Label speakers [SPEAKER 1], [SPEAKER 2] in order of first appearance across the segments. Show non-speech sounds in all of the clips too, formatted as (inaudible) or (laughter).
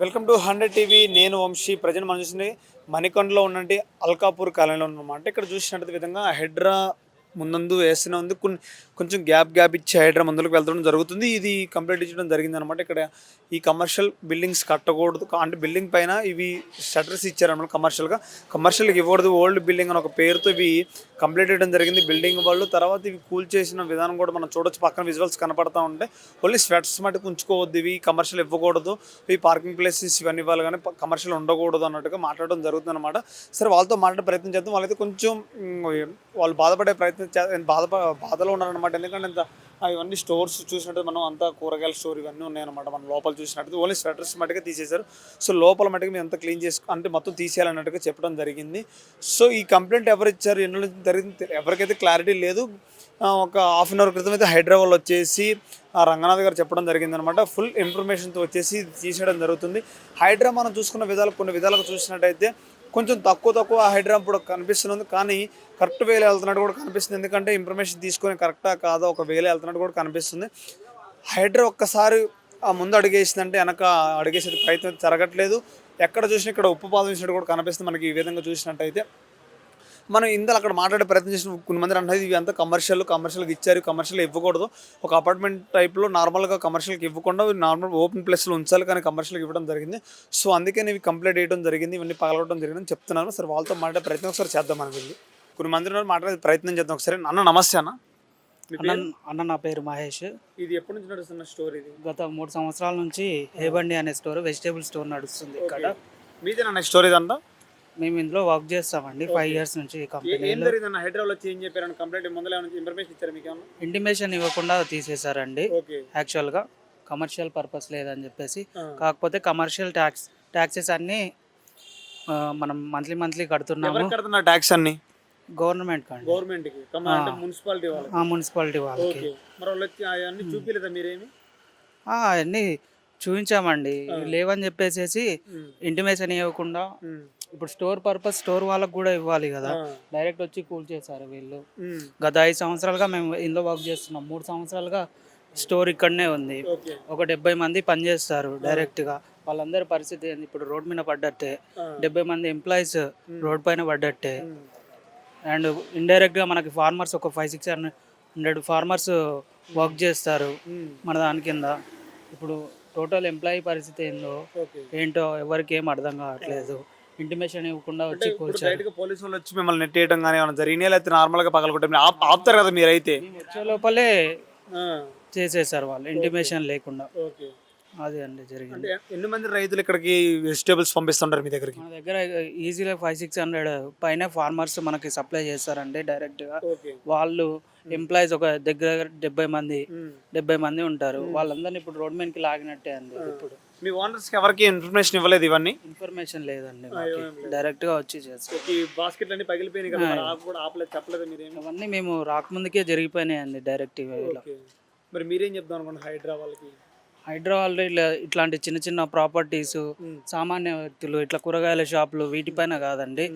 [SPEAKER 1] Welcome to hundred TV. నేను వంశీ. ప్రజలు మనం చూసింది మణికొండలో ఉన్నట్టు అల్కాపూర్ కాలనీలో ఉన్నమాట ఇక్కడ చూసినట్టు విధంగా హెడ్రా ముందందు వేస్తూనే ఉంది. కొన్ని కొంచెం గ్యాప్ గ్యాప్ ఇచ్చి హైడ్రా ముందులకు వెళ్ళడం జరుగుతుంది. ఇది కంప్లీట్ ఇచ్చడం జరిగింది అనమాట ఇక్కడ ఈ కమర్షియల్ బిల్డింగ్స్ కట్టకూడదు. అంటే బిల్డింగ్ పైన ఇవి షటర్స్ ఇచ్చారన్నమాట కమర్షియల్గా. కమర్షియల్కి ఇవ్వకూడదు. ఓల్డ్ బిల్డింగ్ అని ఒక పేరుతో ఇవి కంప్లీట్ చేయడం జరిగింది. బిల్డింగ్ వాళ్ళు తర్వాత ఇవి కూల్ చేసిన విధానం కూడా మనం చూడొచ్చు. పక్కన విజువల్స్ కనపడతా ఉంటే ఓన్లీ స్వెట్స్ మటుకు ఉంచుకోవద్దు. ఇవి కమర్షియల్ ఇవ్వకూడదు. ఇవి పార్కింగ్ ప్లేసెస్ ఇవన్నీ ఇవ్వాలి కానీ కమర్షియల్ ఉండకూడదు అన్నట్టుగా మాట్లాడడం జరుగుతుంది అనమాట సరే వాళ్ళతో మాట్లాడే ప్రయత్నం చేద్దాం. వాళ్ళైతే కొంచెం వాళ్ళు బాధపడే ప్రయత్నం బాధ బాధలో ఉన్నారనమాట ఎందుకంటే ఇంత ఇవన్నీ స్టోర్స్ చూసినట్టు మనం అంతా కూరగాయల స్టోర్ ఇవన్నీ ఉన్నాయన్నమాట. మనం లోపల చూసినట్టు ఓన్లీ స్వెటర్స్ మటుగా తీసేశారు. సో లోపల మటుకు మేము అంతా క్లీన్ చేసుకు అంటే మొత్తం తీసేయాలన్నట్టుగా చెప్పడం జరిగింది. సో ఈ కంప్లైంట్ ఎవరు ఇచ్చారు? ఎన్నో జరిగింది ఎవరికైతే క్లారిటీ లేదు ఒక హాఫ్ అన్ అవర్ క్రితం అయితే హైదరాబాద్లో వచ్చేసి ఆ రంగనాథ్ గారు చెప్పడం జరిగింది అనమాట ఫుల్ ఇన్ఫర్మేషన్తో వచ్చేసి తీసేయడం జరుగుతుంది. హైడ్రా మనం చూసుకున్న విధాలు కొన్ని విధాలుగా చూసినట్టయితే కొంచెం తక్కువ తక్కువ హైడ్రా ఇప్పుడు కనిపిస్తుంది కానీ కరెక్ట్ వేలో వెళ్తున్నట్టు కూడా కనిపిస్తుంది. ఎందుకంటే ఇన్ఫర్మేషన్ తీసుకొని కరెక్టా కాదా ఒక వేలో వెళ్తున్నట్టు కూడా కనిపిస్తుంది. హైడ్రా ఒక్కసారి ఆ ముందు అడిగేసిందంటే వెనక అడిగేసే ప్రయత్నం జరగట్లేదు. ఎక్కడ చూసినా ఇక్కడ ఉప్పు పాదం వేసినట్టు కూడా కనిపిస్తుంది మనకి ఈ విధంగా చూసినట్టయితే. మనం ఇందులో అక్కడ మాట్లాడే ప్రయత్నం చేసిన కొన్ని మంది అంటే ఇవి అంతా కమర్షియల్ కమర్షియల్కి ఇచ్చారు. కమర్షియల్ ఇవ్వకూడదు. ఒక అపార్ట్మెంట్ టైప్లో నార్మల్గా కమర్షియల్కి ఇవ్వకుండా నార్మల్ ఓపెన్ ప్లేస్లో ఉంచాలి కానీ కమర్షియల్కి ఇవ్వడం జరిగింది. సో అందుకని ఇవి కంప్లీట్ చేయడం జరిగింది. ఇవన్నీ పగలగొట్టడం జరిగింది చెప్తున్నాను. సరే వాళ్ళతో మాట్లాడే ప్రయత్నం ఒకసారి చేద్దాం మనం వెళ్ళి. కొన్ని మంది ఉన్నారు, మాట్లాడే ప్రయత్నం చేద్దాం ఒకసారి. అన్న నమస్తే అన్న.
[SPEAKER 2] అన్న? అన్న నా పేరు మహేష్.
[SPEAKER 1] ఇది ఎప్పటి నుంచి నడుస్తున్న స్టోరీ ఇది?
[SPEAKER 2] గత మూడు సంవత్సరాల నుంచి హేబండి అనే స్టోర్ వెజిటేబుల్ స్టోర్ నడుస్తుంది ఇక్కడ.
[SPEAKER 1] మీదేనా స్టోరీ ఇదంతా
[SPEAKER 2] మేము ఇందులో వర్క్ చేస్తామండి ఫైవ్ ఇయర్స్ నుంచి ఈ
[SPEAKER 1] ఏ- ఏం
[SPEAKER 2] కంపెనీలో
[SPEAKER 1] జరిగిందన్న? హైదరాబాద్ వచ్చి ఏం చెప్పారని కంప్లైంట్ ముందర ఏమైనా ఇన్ఫర్మేషన్ ఇచ్చారు మీకు ఏమన్నా?
[SPEAKER 2] ఇంటిమేషన్ ఇవ్వకుండా తీసేశారండి. యాక్చువల్గా కమర్షియల్ పర్పస్ లేదని చెప్పేసి. కాకపోతే కమర్షియల్ ట్యాక్స్ ట్యాక్సెస్ అన్నీ మనం మంత్లీ మంత్లీ కడుతున్నాము.
[SPEAKER 1] కడుతున్న ట్యాక్స్ అన్ని?
[SPEAKER 2] గవర్నమెంట్
[SPEAKER 1] గవర్నమెంట్కి మున్సిపాలిటీ వాళ్ళకి.
[SPEAKER 2] మున్సిపాలిటీ వాళ్ళకి.
[SPEAKER 1] ఓకే. మరి వాళ్ళకి అవన్నీ చూపిలేదా మీరేమి?
[SPEAKER 2] ఆ, చూపించామండి. లేవని చెప్పేసేసి. ఇంటిమేషన్ ఇవ్వకుండా
[SPEAKER 1] ఉమ్.
[SPEAKER 2] ఇప్పుడు స్టోర్ పర్పస్ స్టోర్ వాళ్ళకి కూడా ఇవ్వాలి కదా.
[SPEAKER 1] ఆ.
[SPEAKER 2] డైరెక్ట్ వచ్చి కూల్ చేశారు వీళ్ళు.
[SPEAKER 1] ఉమ్.
[SPEAKER 2] గత ఐదు సంవత్సరాలుగా మేము ఇందులో వర్క్ చేస్తున్నాం. మూడు సంవత్సరాలుగా స్టోర్ ఇక్కడనే ఉంది.
[SPEAKER 1] ఓకే.
[SPEAKER 2] ఒక డెబ్బై మంది పనిచేస్తారు డైరెక్ట్గా. వాళ్ళందరి పరిస్థితి ఏంది? ఇప్పుడు రోడ్ మీద పడ్డట్టే.
[SPEAKER 1] ఆ.
[SPEAKER 2] డెబ్బై మంది ఎంప్లాయీస్ రోడ్ పైన పడ్డట్టే.
[SPEAKER 1] ఉమ్.
[SPEAKER 2] అండ్ ఇండైరెక్ట్గా మనకి ఫార్మర్స్ ఒక five six hundred farmers work చేస్తారు. మన దాని కింద. ఇప్పుడు టోటల్ ఎంప్లాయీ పరిస్థితి ఏందో ఏంటో ఎవరికి ఏం అర్థం కావట్లేదు. ఇంటిమేషన్ ఇవ్వకుండా వచ్చి కూర్చారు.
[SPEAKER 1] పోలీసు వాళ్ళు వచ్చి మిమ్మల్ని నెట్టేయడం కానీ ఏమైనా జరిగినాయి లేకపోతే నార్మల్గా పగలగొట్టడం ఆపుతారు కదా మీరైతే?
[SPEAKER 2] వచ్చే లోపలే. చేసేసారు వాళ్ళు. ఇంటిమేషన్ లేకుండా.
[SPEAKER 1] ఓకే.
[SPEAKER 2] అది అండి జరిగింది.
[SPEAKER 1] అంటే ఎన్ని మంది రైతులు ఇక్కడికి వెజిటేబుల్స్ పంపిస్తుంటారు మీ దగ్గరికి?
[SPEAKER 2] మన దగ్గర ఈజీగా ఫైవ్ సిక్స్ హండ్రెడ్. పైన ఫార్మర్స్ మనకి సప్లై చేస్తారండి డైరెక్ట్గా.
[SPEAKER 1] ఓకే.
[SPEAKER 2] వాళ్ళు ఎంప్లాయీస్ ఒక దగ్గర డెబ్బై మంది. డెబ్బై మంది ఉంటారు. వాళ్ళందరినీ ఇప్పుడు రోడ్ మీదకి లాగినట్టే అండి ఇప్పుడు.
[SPEAKER 1] మీ ఓనర్స్ ఎవరికి ఇన్ఫర్మేషన్ ఇవ్వలేదు ఇవన్నీ?
[SPEAKER 2] ఇన్ఫర్మేషన్ లేదండి మాకు. డైరెక్ట్గా వచ్చి చేస్తాం.
[SPEAKER 1] ఈ బాస్కెట్ అన్ని పగిలిపోయినాయి కదా మరి ఆపు కూడా ఆపలేదు చెప్పలేదు
[SPEAKER 2] అవన్నీ మేము రాకముందుకే జరిగిపోయినాయండి డైరెక్ట్
[SPEAKER 1] ఓకే. మరి మీరేం చెప్దాం అనుకోండి హైదరాబాద్
[SPEAKER 2] ఇట్లా ఇట్లాంటి చిన్న చిన్న ప్రాపర్టీస్. సామాన్య వ్యక్తులు ఇట్లా కూరగాయల షాపులు వీటిపైన కాదండి.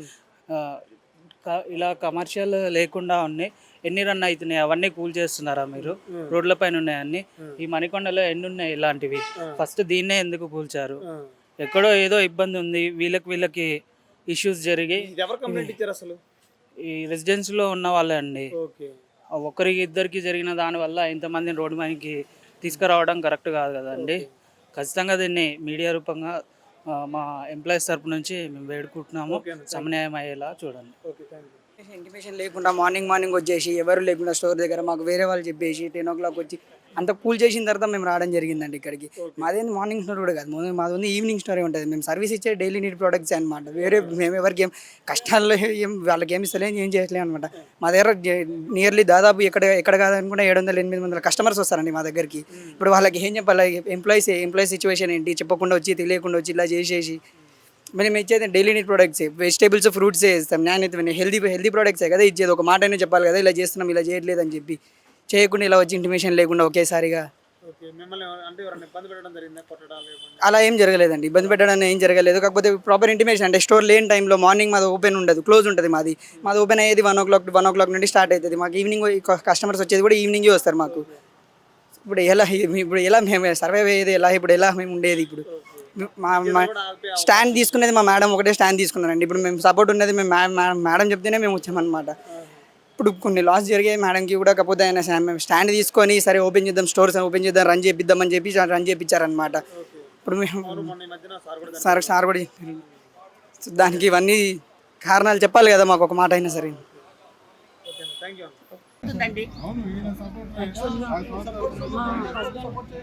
[SPEAKER 2] ఇలా కమర్షియల్ లేకుండా ఉన్నాయి ఎన్ని రన్ అవుతున్నాయి? అవన్నీ కూల్ చేస్తున్నారా మీరు? రోడ్ల పైన ఉన్నాయన్నీ ఈ మణికొండలో ఎన్ని ఉన్నాయి ఇలాంటివి? ఫస్ట్ దీన్నే ఎందుకు కూల్చారు. ఎక్కడో ఏదో ఇబ్బంది ఉంది. వీళ్ళకి వీళ్ళకి ఇష్యూస్ జరిగి
[SPEAKER 1] ఇది ఎవరు కంప్లైంట్ ఇచ్చారు అసలు?
[SPEAKER 2] ఈ రెసిడెన్స్లో ఉన్న వాళ్ళే అండి. ఒకరికి ఇద్దరికి జరిగిన దానివల్ల ఇంతమందిని రోడ్డు మీదకి తీసుకురావడం కరెక్ట్ కాదు కదండి. ఖచ్చితంగా దీన్ని మీడియా రూపంగా మా ఎంప్లాయీస్ తరపు నుంచి మేము వేడుకుంటున్నాము. సమన్వయం అయ్యేలా చూడండి.
[SPEAKER 3] ఇంటిమేషన్ లేకుండా మార్నింగ్ మార్నింగ్ వచ్చేసి ఎవరు లేకుండా స్టోర్ దగ్గర మాకు వేరే వాళ్ళు చెప్పేసి టెన్ ఓ క్లాక్ వచ్చి అంత కూల్ చేసిన తర్వాత మేము రావడం జరిగిందండి ఇక్కడికి. మాదేంది మార్నింగ్ స్టోర్ కూడా కాదు. మాది ఉంది ఈవినింగ్ స్టోరే ఉంటుంది. మేము సర్వీస్ ఇచ్చే డైలీ నీడ్ ప్రొడక్ట్స్ అనమాట వేరే మేము ఎవరికి ఏం కష్టాల్లో ఏం వాళ్ళకి ఏమి ఇస్తలేం ఏం చేయట్లేదు అనమాట మా దగ్గర నియర్లీ దాదాపు ఎక్కడ ఎక్కడ కాదనుకుంటే ఏడు వందల ఎనిమిది వందల కస్టమర్స్ వస్తారండి మా దగ్గరికి. ఇప్పుడు వాళ్ళకి ఏం చెప్పాలి? ఎంప్లాయీస్ ఎంప్లాయీ సిచ్యువేషన్ ఏంటి? చెప్పకుండా వచ్చి తెలియకుండా వచ్చి ఇలా చేసేసి మేము ఇచ్చేది daily need products vegetables fruits ఇస్తాం. నాణ్యత హెల్దీ హెల్దీ ప్రొడక్ట్సే కదా ఇచ్చేది. ఒక మాట అయినా చెప్పాలి కదా ఇలా చేస్తున్నాం ఇలా చేయట్లేదు అని చెప్పి. చేయకుండా ఇలా వచ్చి ఇంటిమేషన్ లేకుండా ఒకేసారిగా. అలా ఏం జరగలేదండి. ఇబ్బంది పెట్టడం ఏం జరగలేదు. కాకపోతే ప్రాపర్ ఇంటిమేషన్ అంటే స్టోర్ లేని టైంలో మార్నింగ్ మాది ఓపెన్ ఉండదు క్లోజ్ ఉంటుంది మాది. మాది ఓపెన్ అయ్యేది one o'clock one o'clock నుండి స్టార్ట్ అవుతుంది మాకు ఈవినింగ్ కస్టమర్స్ వచ్చేది కూడా ఈవినింగే వస్తారు మాకు. ఇప్పుడు ఎలా (laughs) ఇప్పుడు ఎలా మేము సర్వైవ్ అయ్యేది ఎలా? ఇప్పుడు ఎలా మేము ఉండేది ఇప్పుడు? మా మా స్టాండ్ తీసుకునేది మా మేడం ఒకటే స్టాండ్ తీసుకున్నారండి. ఇప్పుడు మేము సపోర్ట్ ఉన్నది మేము మేడం చెప్తేనే మేము వచ్చామన్నమాట. ఇప్పుడు కొన్ని లాస్ జరిగాయి మేడంకి కూడా కాకపోతే ఆయన స్టాండ్ తీసుకొని సరే ఓపెన్ చేద్దాం స్టోర్స్ ఓపెన్ చేద్దాం రన్ చేపిద్దామని చెప్పి రన్ చేయించారనమాట ఇప్పుడు మేము సార్ సార్ కూడా దానికి ఇవన్నీ కారణాలు చెప్పాలి కదా మాకు ఒక మాట అయినా సరే.
[SPEAKER 4] ఉంటుందండి
[SPEAKER 5] మా husband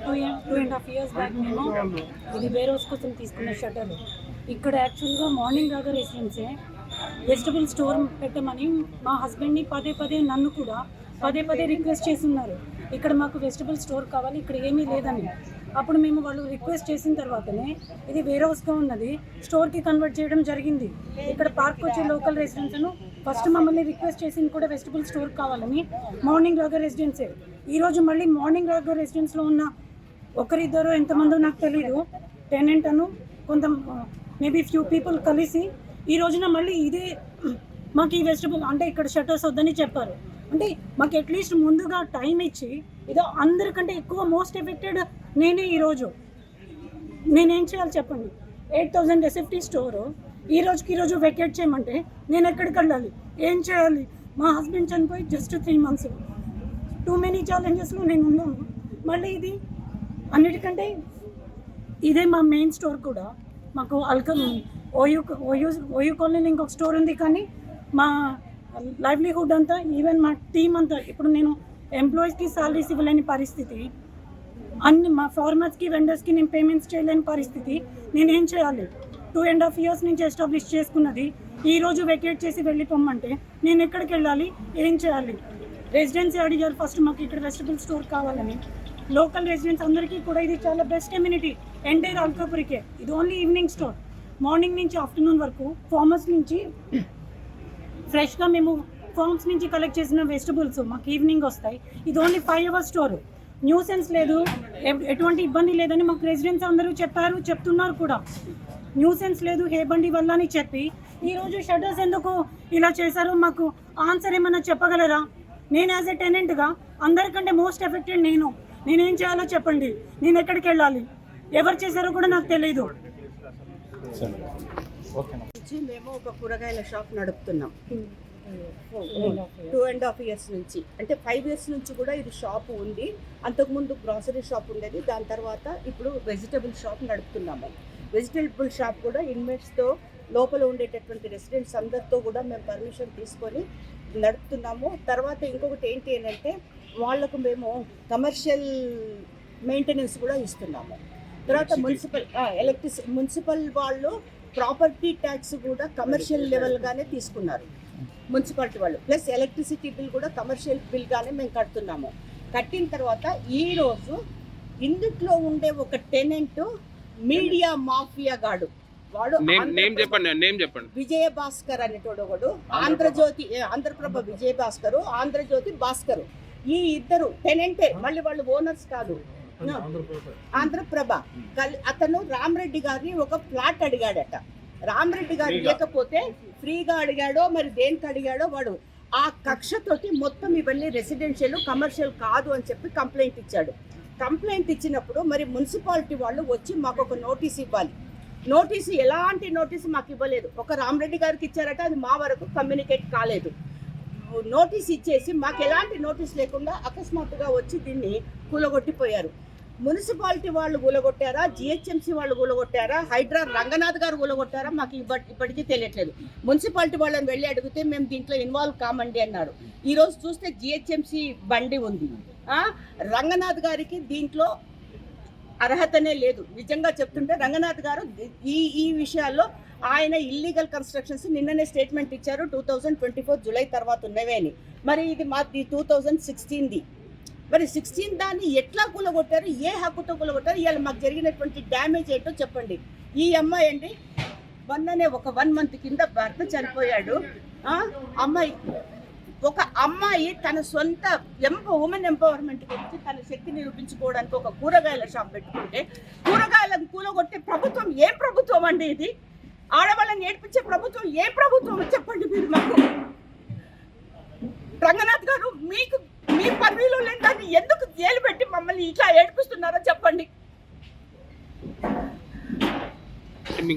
[SPEAKER 5] two two and half years back మేము ఇది వేరే హౌస్ కోసం తీసుకున్న షటర్ ఇక్కడ యాక్చువల్గా మార్నింగ్ రాగా రెసిడెన్సే వెజిటబుల్ స్టోర్ పెట్టమని మా హస్బెండ్ని పదే పదే నన్ను కూడా పదే పదే రిక్వెస్ట్ చేస్తున్నారు. ఇక్కడ మాకు వెజిటబుల్ స్టోర్ కావాలి ఇక్కడ ఏమీ లేదని. అప్పుడు మేము వాళ్ళు రిక్వెస్ట్ చేసిన తర్వాతనే ఇది వేరే హౌస్గా ఉన్నది స్టోర్కి కన్వర్ట్ చేయడం జరిగింది. ఇక్కడ పార్క్ వచ్చే లోకల్ రెసిడెంట్స్ను ఫస్ట్ మమ్మల్ని రిక్వెస్ట్ చేసింది కూడా వెజిటబుల్ స్టోర్ కావాలని మార్నింగ్ రాగా రెసిడెన్సే. ఈరోజు మళ్ళీ మార్నింగ్ రాగా రెసిడెన్స్లో ఉన్న ఒకరిద్దరు ఎంతమందో నాకు తెలియదు టెనెంట్ అను కొంత మేబీ ఫ్యూ పీపుల్ కలిసి ఈ రోజున మళ్ళీ ఇదే మాకు ఈ వెజిటబుల్ అంటే ఇక్కడ షటర్స్ వద్దని చెప్పారు. అంటే మాకు అట్లీస్ట్ ముందుగా టైం ఇచ్చి ఏదో అందరికంటే ఎక్కువ మోస్ట్ ఎఫెక్టెడ్ నేనే ఈరోజు నేనేం చేయాలి చెప్పండి? ఎయిట్ థౌజండ్ ఎస్ఎఫ్టీ స్టోరు ఈ రోజుకి ఈరోజు వెకేట్ చేయమంటే నేను ఎక్కడికి వెళ్ళాలి? ఏం చేయాలి? మా హస్బెండ్ చనిపోయి just three months too many ఛాలెంజెస్లో నేను ఉన్నాను. మళ్ళీ ఇది అన్నిటికంటే ఇదే మా మెయిన్ స్టోర్ కూడా. మాకు అల్కమ్ ఓయూ ఓయూ ఓయూ కాలనీలో ఇంకొక స్టోర్ ఉంది కానీ మా లైవ్లీహుడ్ అంతా ఈవెన్ మా టీం అంతా ఇప్పుడు నేను ఎంప్లాయీస్కి సాలరీస్ ఇవ్వలేని పరిస్థితి. అన్ని మా ఫార్మర్స్కి వెండర్స్కి నేను పేమెంట్స్ చేయలేని పరిస్థితి. నేనేం చేయాలి? టూ అండ్ హాఫ్ ఇయర్స్ నుంచి ఎస్టాబ్లిష్ చేసుకున్నది. ఈ రోజు వెకేట్ చేసి వెళ్ళిపోమ్మంటే నేను ఎక్కడికి వెళ్ళాలి? ఏం చేయాలి? రెసిడెన్సీ అడిగారు ఫస్ట్ మాకు ఇక్కడ వెజిటబుల్ స్టోర్ కావాలని. లోకల్ రెసిడెంట్స్ అందరికీ కూడా ఇది చాలా బెస్ట్ ఎమ్యూనిటీ ఎంటైర్ అల్కాపురికే ఇది ఓన్లీ ఈవినింగ్ స్టోర్ మార్నింగ్ నుంచి ఆఫ్టర్నూన్ వరకు ఫార్మర్స్ నుంచి ఫ్రెష్గా మేము ఫార్మ్స్ నుంచి కలెక్ట్ చేసిన వెజిటబుల్స్ మాకు ఈవినింగ్ వస్తాయి. ఇది only five hours store. Nuisance లేదు. ఎటువంటి ఇబ్బంది లేదని మాకు రెసిడెంట్స్ అందరూ చెప్పారు చెప్తున్నారు కూడా. న్యూసెన్స్ లేదు హే బండి వల్ల అని చెప్పి. ఈరోజు షటర్స్ ఎందుకు ఇలా చేశారో మాకు ఆన్సర్ ఏమన్నా చెప్పగలరా? నేను యాజ్ ఎ టెనెంట్గా అందరికంటే మోస్ట్ ఎఫెక్టెడ్ నేను. నేనేం చేయాలో చెప్పండి. నేను ఎక్కడికి వెళ్ళాలి? ఎవరు చేశారో కూడా నాకు తెలియదు
[SPEAKER 4] నుంచి మేము ఒక కూరగాయల షాప్ నడుపుతున్నాం. టూ అండ్ హాఫ్ ఇయర్స్ నుంచి. అంటే ఫైవ్ ఇయర్స్ నుంచి కూడా ఇది షాప్ ఉంది. అంతకుముందు గ్రాసరీ షాప్ ఉండేది. దాని తర్వాత ఇప్పుడు వెజిటబుల్ షాప్ నడుపుతున్నాము వెజిటబుల్ షాప్ కూడా ఇన్మేట్స్తో లోపల ఉండేటటువంటి రెసిడెంట్స్ అందరితో కూడా మేము పర్మిషన్ తీసుకొని నడుపుతున్నాము. తర్వాత ఇంకొకటి ఏంటి అని అంటే వాళ్ళకు మేము కమర్షియల్ మెయింటెనెన్స్ కూడా ఇస్తున్నాము. తర్వాత మున్సిపల్ ఎలక్ట్రిసి మున్సిపల్ వాళ్ళు ప్రాపర్టీ ట్యాక్స్ కూడా కమర్షియల్ లెవెల్గానే తీసుకున్నారు. మున్సిపాలిటీ వాళ్ళు. ప్లస్ ఎలక్ట్రిసిటీ బిల్ కూడా కమర్షియల్ బిల్గానే మేము కడుతున్నాము. కట్టిన తర్వాత ఈరోజు ఇందుట్లో ఉండే ఒక టెనెంట్ మీడియా మాఫియా గాడు. వాడు
[SPEAKER 6] నేమ్ చెప్పండి నేమ్ చెప్పండి.
[SPEAKER 4] విజయ భాస్కర్ అనేటోడు ఒకడు. ఆంధ్రజ్యోతి ఆంధ్రప్రభ విజయ భాస్కర్ ఆంధ్రజ్యోతి భాస్కర్. ఈ ఇద్దరు టెనెంటే మళ్ళీ వాళ్ళు ఓనర్స్ కాదు. ఆంధ్రప్రభ. కల్- అతను రామరెడ్డి గారిని ఒక ఫ్లాట్ అడిగాడట. రామరెడ్డి గారు లేకపోతే ఫ్రీగా అడిగాడో మరి దేనికి అడిగాడో వాడు ఆ కక్షతోటి మొత్తం ఇవన్నీ రెసిడెన్షియల్ కమర్షియల్ కాదు అని చెప్పి కంప్లైంట్ ఇచ్చాడు. కంప్లైంట్ ఇచ్చినప్పుడు మరి మున్సిపాలిటీ వాళ్ళు వచ్చి మాకు ఒక నోటీస్ ఇవ్వాలి. నోటీసు ఎలాంటి నోటీసు మాకు ఇవ్వలేదు. ఒక రామరెడ్డి గారికి ఇచ్చారట అది మా వరకు కమ్యూనికేట్ కాలేదు. నోటీస్ ఇచ్చేసి మాకు ఎలాంటి నోటీస్ లేకుండా అకస్మాత్తుగా వచ్చి దీన్ని కూలగొట్టిపోయారు. మున్సిపాలిటీ వాళ్ళు కూలగొట్టారా జిహెచ్ఎంసీ వాళ్ళు కూలగొట్టారా హైడ్రా రంగనాథ్ గారు కూలగొట్టారా మాకు ఇప్పటి ఇప్పటికీ తెలియట్లేదు. మున్సిపాలిటీ వాళ్ళని వెళ్ళి అడిగితే మేము దీంట్లో ఇన్వాల్వ్ కామండి అన్నారు. ఈరోజు చూస్తే జిహెచ్ఎంసీ బండి ఉంది. రంగనాథ్ గారికి దీంట్లో అర్హతనే లేదు. నిజంగా చెప్తుంటే రంగనాథ్ గారు ఈ ఈ విషయాల్లో ఆయన ఇల్లీగల్ కన్స్ట్రక్షన్స్ నిన్ననే స్టేట్మెంట్ ఇచ్చారు. Two thousand twenty four July తర్వాత ఉన్నవే అని మరి ఇది మా టూ థౌజండ్ సిక్స్టీన్ది. మరి సిక్స్టీన్ దాన్ని ఎట్లా కూలగొట్టారు? ఏ హక్కుతో కూలగొట్టారు? ఇవాళ మాకు జరిగినటువంటి డ్యామేజ్ ఏంటో చెప్పండి. ఈ అమ్మాయి అండి మొన్ననే ఒక వన్ మంత్ కింద భర్త చనిపోయాడు. అమ్మాయి ఒక అమ్మాయి తన సొంత ఎంప ఉమెన్ ఎంపవర్మెంట్ గురించి తన శక్తి నిరూపించుకోవడానికి ఒక కూరగాయల షాప్ పెట్టుకుంటే కూరగాయలను కూలగొట్టే ప్రభుత్వం ఏం ప్రభుత్వం అండి ఇది? ఆడవాళ్ళని నేర్పించే ప్రభుత్వం ఏ ప్రభుత్వం? చెప్పండి మీరు మాకు. రంగనాథ్ గారు మీకు మీ పదవిలో లేని దాన్ని ఎందుకు ఏలు పెట్టి మమ్మల్ని ఇట్లా ఏడిపిస్తున్నారో చెప్పండి.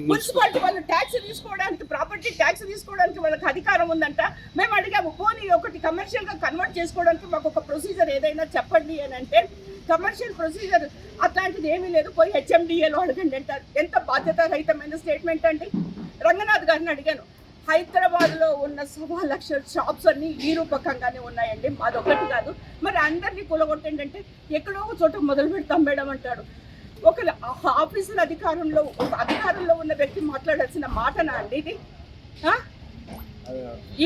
[SPEAKER 4] మున్సిపాలిటీ వాళ్ళు ట్యాక్స్ తీసుకోవడానికి ప్రాపర్టీ ట్యాక్స్ తీసుకోవడానికి వాళ్ళకి అధికారం ఉందంట. మేము అడిగాము పోనీ ఒకటి కమర్షియల్గా కన్వర్ట్ చేసుకోవడానికి మాకు ఒక ప్రొసీజర్ ఏదైనా చెప్పండి అని అంటే కమర్షియల్ ప్రొసీజర్ అట్లాంటిది ఏమీ లేదు పోయి హెచ్ఎండిఏలో అడగండి అంటారు. ఎంత బాధ్యత రహితమైన స్టేట్మెంట్ అండి? రంగనాథ్ గారిని అడిగాను. హైదరాబాద్లో ఉన్న సవా లక్ష షాప్స్ అన్ని ఈ రూపకంగానే ఉన్నాయండి. మాదొకటి కాదు. మరి అందరినీ కూలగొట్టేంటంటే ఎక్కడో ఒక చోట మొదలు పెడతాం మేడం అంటాడు. ఒక ఆఫీసర్ అధికారంలో ఒక అధికారంలో ఉన్న వ్యక్తి మాట్లాడాల్సిన మాటనా అండి ఇది?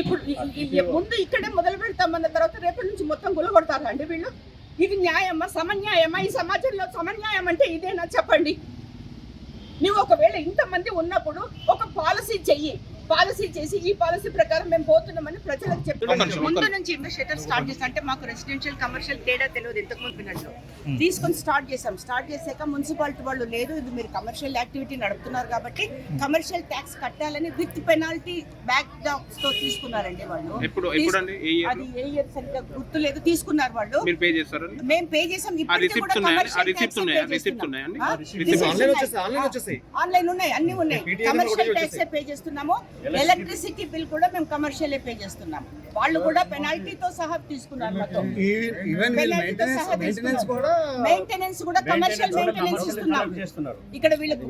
[SPEAKER 4] ఇప్పుడు ముందు ఇక్కడే మొదలు పెడతామన్న తర్వాత రేపటి నుంచి మొత్తం గులగొడతారా అండి వీళ్ళు? ఇది న్యాయమా సమన్యాయమా? ఈ సమాజంలో సమన్యాయం అంటే ఇదేనా? చెప్పండి. నువ్వు ఒకవేళ ఇంతమంది ఉన్నప్పుడు ఒక పాలసీ చెయ్యి. పాలసీ చేసి ఈ పాలసీ ప్రకారం మేము పోతున్నామని ప్రజలకు
[SPEAKER 6] నిమిషం,
[SPEAKER 4] ముందు నుంచి షటర్ స్టార్ట్ చేస్తాం అంటే మాకు రెసిడెన్షియల్ కమర్షియల్ తేడా తెలియదు ఇంతకు ముందు పిల్లలు తీసుకొని స్టార్ట్ చేసాం స్టార్ట్ చేశాక మున్సిపాలిటీ వాళ్ళు లేదు ఇది మీరు కమర్షియల్ యాక్టివిటీ నడుపుతున్నారు కాబట్టి కమర్షియల్ ట్యాక్స్ కట్టాలని విత్ పెనాల్టీ బ్యాక్ డాక్స్తో తీసుకున్నారండి వాళ్ళు. అది ఏ ఇయర్ సరిగ్గా గుర్తులేదు. తీసుకున్నారు వాళ్ళు.
[SPEAKER 6] మీరు పే చేస్తారండి
[SPEAKER 4] మేము పే చేసాం. ఆన్లైన్ ఉన్నాయి? అన్ని ఉన్నాయి. కమర్షియల్ ట్యాక్స్ పే చేస్తున్నాము ఎలక్ట్రిసిటీ బిల్ కూడా మేము కమర్షియల్ పే చేస్తున్నాము వాళ్ళు కూడా పెనాల్టీతో సహా తీసుకున్నారు మొత్తం
[SPEAKER 7] ఈవెన్
[SPEAKER 4] పెనాల్టీతో సహా
[SPEAKER 7] మెయింటెనెన్స్ కూడా
[SPEAKER 4] మెయింటెనెన్స్ కూడా కమర్షియల్ మెయింటెనెన్స్ ఇస్తున్నాం ఇక్కడ వీళ్ళకి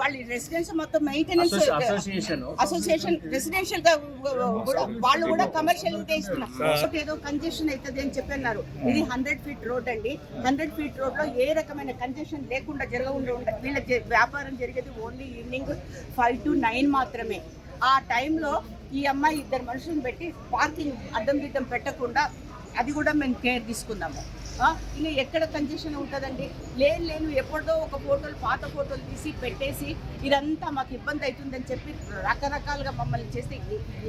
[SPEAKER 4] వాళ్ళ రెసిడెన్స్ మొత్తం మెయింటెనెన్స్ అసోసియేషన్ రెసిడెన్షియల్గా కూడా వాళ్ళు కూడా కమర్షియల్గా ఇస్తున్నారు. ఒకటి ఏదో కంజెషన్ అవుతుంది అని చెప్పన్నారు. ఇది హండ్రెడ్ ఫీట్ రోడ్ అండి. హండ్రెడ్ ఫీట్ రోడ్లో ఏ రకమైన కంజెషన్ లేకుండా జరగకుండా ఉండ- వీళ్ళ వ్యాపారం జరిగేది only evening five to nine మాత్రమే. ఆ టైంలో ఈ అమ్మాయి ఇద్దరు మనుషులను పెట్టి పార్కింగ్ అద్దం దిద్దం పెట్టకుండా అది కూడా మేము కేర్ తీసుకున్నాము ఆ, ఇంకా ఎక్కడ కంజెషన్ ఉంటుందండి? లేని లేను ఎప్పుడో ఒక ఫోటోలు పాత ఫోటోలు తీసి పెట్టేసి ఇదంతా మాకు ఇబ్బంది అవుతుందని చెప్పి రకరకాలుగా మమ్మల్ని చేస్తే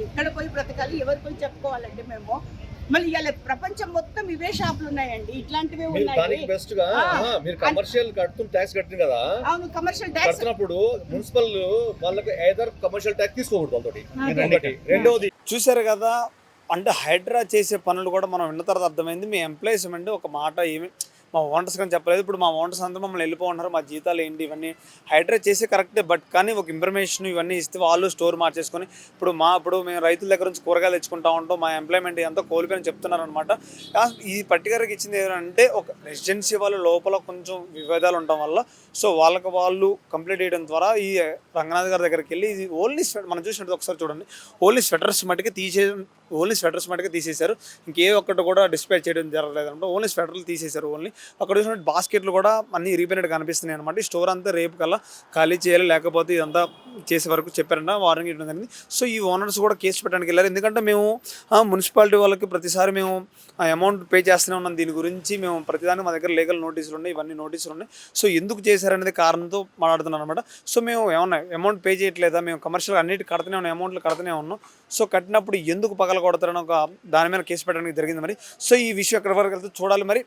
[SPEAKER 4] ఎక్కడ పోయి బ్రతకాలి ఎవరు పోయి చెప్పుకోవాలండి మేము మళ్ళీ ఇవాళ ప్రపంచం మొత్తం ఇవే షాపులు ఉన్నాయండి. ఇట్లాంటివే ఉన్నాయి.
[SPEAKER 7] బెస్ట్గా మీరు కమర్షియల్ కడుతున్న ట్యాక్స్ కట్టిన కదా?
[SPEAKER 4] అవును కమర్షియల్ ట్యాక్స్
[SPEAKER 7] కడుతున్నప్పుడు మున్సిపల్ వాళ్ళకి ఏదర్ కమర్షియల్ ట్యాక్స్ తీసుకోకూడదు వాళ్ళతోటి. రెండోది
[SPEAKER 1] చూశారు కదా అంటే హైడ్రా చేసే పనులు కూడా మనం విన్న తర్వాత అర్థమైంది మీ ఎంప్లాయీస్ అండి ఒక మాట ఏమి మా ఓనర్స్ కానీ చెప్పలేదు. ఇప్పుడు మా ఓనర్స్ అంతా మమ్మల్ని వెళ్ళిపోతున్నారు. మా జీతాలు ఏంటి ఇవన్నీ హైడ్రేట్ చేసే కరెక్టే. బట్ కానీ ఒక ఇన్ఫర్మేషన్ ఇవన్నీ ఇస్తే వాళ్ళు స్టోర్ మార్చేసుకొని ఇప్పుడు మా ఇప్పుడు మేము రైతుల దగ్గర నుంచి కూరగాయలు తెచ్చుకుంటా ఉంటాం. మా ఎంప్లాయ్మెంట్ ఎంతో కోల్పోయిన చెప్తున్నారు అనమాట ఈ పర్టికులర్గా ఇచ్చింది ఏంటంటే ఒక రెసిడెన్సీ వాళ్ళ లోపల కొంచెం విభేదాలు ఉండటం వల్ల సో వాళ్ళకి వాళ్ళు కంప్లీట్ చేయడం ద్వారా ఈ రంగనాథ్ గారి దగ్గరికి వెళ్ళి ఇది ఓన్లీ మనం చూసినట్టు ఒకసారి చూడండి. ఓన్లీ స్వెటర్స్ మటుకే తీసే ఓన్లీ స్వెటర్స్ మటుకు తీసేశారు. ఇంకే ఒక్కటి కూడా డిస్ప్లే చేయడం జరగలేదు అనమాట ఓన్లీ స్వెటర్లు తీసేశారు ఓన్లీ. అక్కడ చూసినట్టు బాస్కెట్లు కూడా అన్ని రీపెయినెడ్ కనిపిస్తున్నాయి అనమాట ఈ స్టోర్ అంతా రేపు కల్లా ఖాళీ చేయాలి లేకపోతే ఇదంతా చేసే వరకు చెప్పారంట వార్నింగ్ ఇవ్వడం జరిగింది. సో ఈ ఓనర్స్ కూడా కేసు పెట్టడానికి వెళ్ళారు. ఎందుకంటే మేము మున్సిపాలిటీ వాళ్ళకి ప్రతిసారి మేము ఆ అమౌంట్ పే చేస్తూనే ఉన్నాం. దీని గురించి మేము ప్రతిదాని మా దగ్గర లీగల్ నోటీసులు ఉన్నాయి. ఇవన్నీ నోటీసులు ఉన్నాయి. సో ఎందుకు చేశారనేది కారణంతో మాట్లాడుతున్నాను అనమాట సో మేము ఏమన్నా అమౌంట్ పే చేయట్లేదా? మేము కమర్షియల్ అన్నిటి కడుతూనే ఉన్నాం అమౌంట్లు కడుతూనే ఉన్నాం. సో కట్టినప్పుడు ఎందుకు పగల కొడతారని ఒక దాని మీద కేసు పెట్టడానికి జరిగింది మరి. సో ఈ విషయం ఎక్కడి వరకు వెళ్తే చూడాలి మరి.